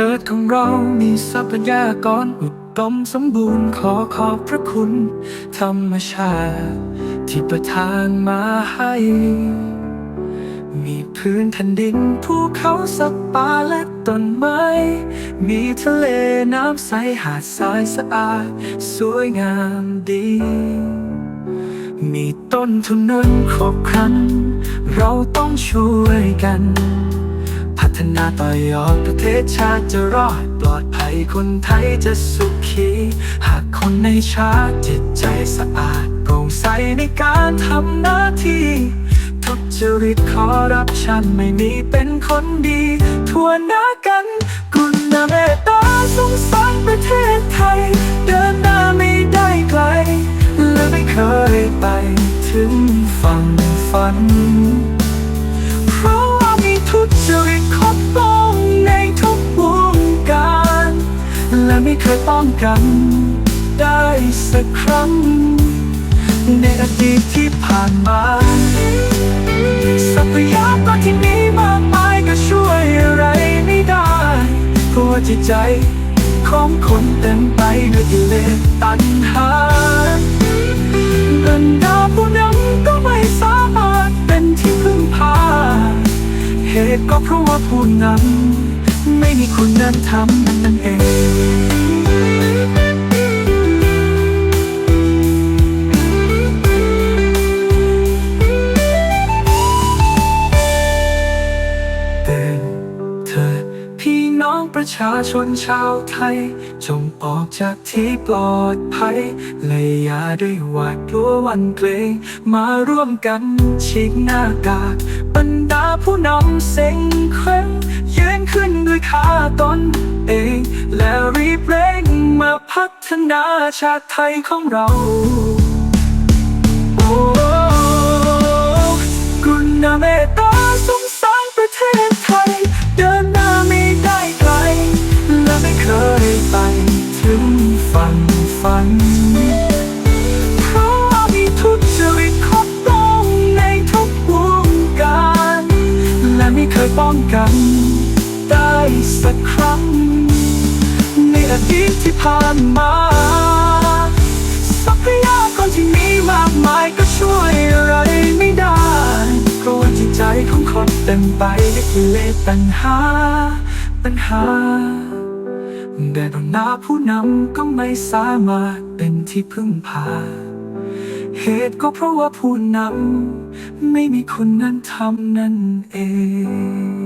ชิดของเรามีทรัพยากรอุดมสมบูรณ์ขอขอบพระคุณ ธรรมชาติ ที่ประทานมาให้ มีพื้นแผ่นดินภูเขาสัตว์ป่าและต้นไม้ มีทะเลน้ำใสหาดทรายสะอาด สวยงามดี มีต้นทุนเนินครบครัน เราต้องช่วยกัน นาต่อยอดประเทศชาติจะรอด ปลอดภัยคนไทยจะสุขี หากคนในชาติจิตใจสะอาดโปร่งใสในการทำหน้าที่ทุจริตคอร์รัปชันไม่มีเป็นคนดีทั่วหน้ากันกุณาเมตตาสงสารประเทศไทย เดินหน้าไม่ได้ไกล และไม่เคยไปถึงฝั่งฝัน กัน ได้สักครั้ง ในอดีตที่ผ่านมาทรัพยากรที่มีมากมายก็ช่วยอะไรไม่ได้เพราะว่าจิตใจของคนเต็มไปด้วยกิเลสตัณหาบรรดาผู้นำก็ไม่สามารถเป็นที่พึ่งพา เหตุก็เพราะว่าผู้นำไม่มีคุณนั้นทำนั่นเอง ประชาชนชาวไทย จงออกจากที่ปลอดภัยและอย่าด้วยหวาดกลัววันเกรงมาร่วมกันฉีกหน้ากากบรรดาผู้นำเซ็งเคว้งยืนขึ้นด้วยขาตนเอง และรีบเร่งมาพัฒนาชาติไทยของเรา องกัน ได้สักครั้ง ในอดีตที่ผ่านมาทรัพยากรที่มีมากมายก็ช่วยอะไรไม่ได้เพราะว่าจิตใจของคนเต็มไปด้วยกิเลสตัณหาปัญหาแต่ต่อหน้าผู้นำก็ไม่สามารถเป็นที่พึ่งพา เหตุก็เพราะว่าผู้นำไม่มีคนนั้นทำนั่นเอง